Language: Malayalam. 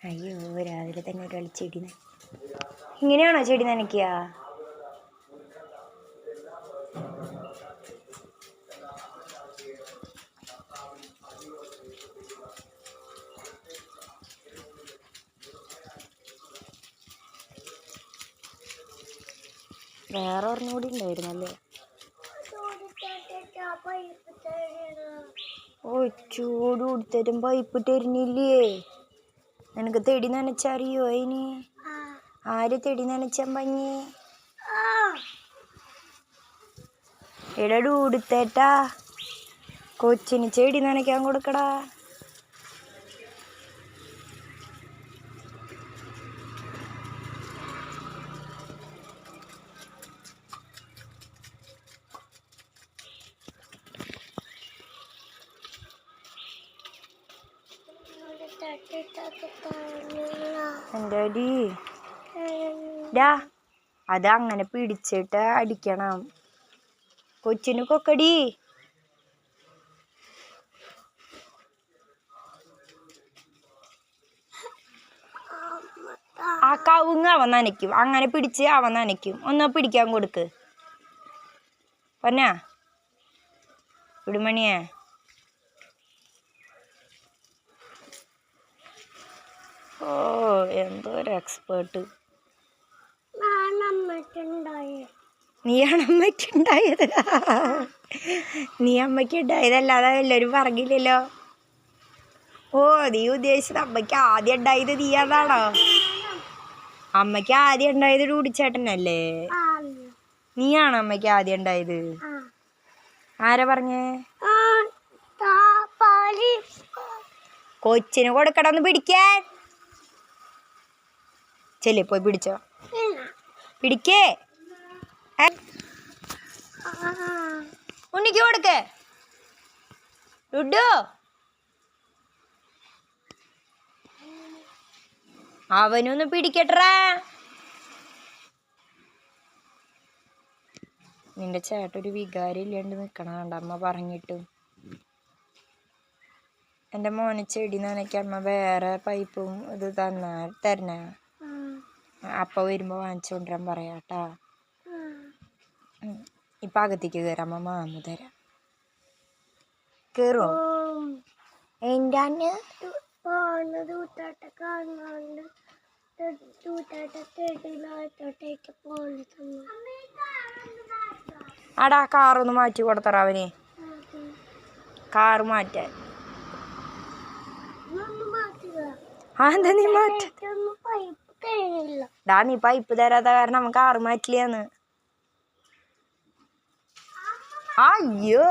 അയ്യോ രാവിലെ തന്നെ ഒരാൾ ചെടി ഇങ്ങനെയാണോ ചെടി നനയ്ക്കുക? വേറെ ഒരെണ്ണം കൂടി ഉണ്ടായിരുന്നല്ലേ ഓ ചൂട് കൊടുത്തരും പൈപ്പ് തരുന്നില്ലേ നിനക്ക് തെടി നനച്ചറിയോ അതിന് ആര് തെടി നനച്ചാൻ പഞ്ഞി എടടൂടുത്തേട്ടാ കൊച്ചിന് ചെടി നനയ്ക്കാൻ കൊടുക്കടാ. അടി ഡാ അത് അങ്ങനെ പിടിച്ചിട്ട് അടിക്കണം. കൊച്ചിന് കൊക്കടി. ആ കവുങ്ങ് അവൻ നനയ്ക്കും. അങ്ങനെ പിടിച്ച് അവൻ നനയ്ക്കും. ഒന്ന് പിടിക്കാൻ കൊടുക്ക്. പൊന്നാ വിടുമണിയേ? ഓ എന്തോ ഒരു എക്സ്പേർട്ട് നീയാണ് അമ്മയ്ക്ക് ഉണ്ടായത് നീ അമ്മയ്ക്ക് ഉണ്ടായതല്ലാതെ എല്ലാവരും പറഞ്ഞില്ലല്ലോ. ഓ നീ ഉദ്ദേശിച്ചത് അമ്മയ്ക്ക് ആദ്യം ഉണ്ടായത് നീ അതാണോ അമ്മയ്ക്ക് ആദ്യം ഉണ്ടായത് ഡൂടിച്ചേട്ടനല്ലേ നീയാണ് അമ്മയ്ക്ക് ആദ്യം ഉണ്ടായത്? ആരാ പറഞ്ഞേ? കൊച്ചിന് കൊടുക്കണമെന്ന് പിടിക്കാൻ. ചെല്ലേ പോയി പിടിച്ചോ. പിടിക്കേ? ഉണ്ണിക്ക് കൊടുക്കേ. ലുഡു. അവനൊന്ന് പിടിക്കട്ടാ നിന്റെ ചേട്ടൊരു വികാരം ഇല്ലാണ്ട് നിക്കണ കണ്ട അമ്മ പറഞ്ഞിട്ടും. എന്റെ മോനെ ചെടി നനയ്ക്കമ്മ അമ്മ വേറെ പൈപ്പും ഇത് തന്ന തരണ. അപ്പ വരുമ്പോ വാങ്ങിച്ചു കൊണ്ടുവരാൻ പറയാട്ടാ കേട്ടോ ഇപ്പം അകത്തേക്ക് കയറാം അമ്മ മാമു തരാം. കേറോ? എന്റെ ആടാ കാറൊന്ന് മാറ്റി കൊടുത്തറ അവന്. കാറ് മാറ്റാൻ. ആ എന്താ നീ മാറ്റ ഡാ നീ പൈപ്പ് തരാത്ത കാരണം നമുക്ക് ആറ് മാറ്റില്ലാന്ന് അയ്യോ.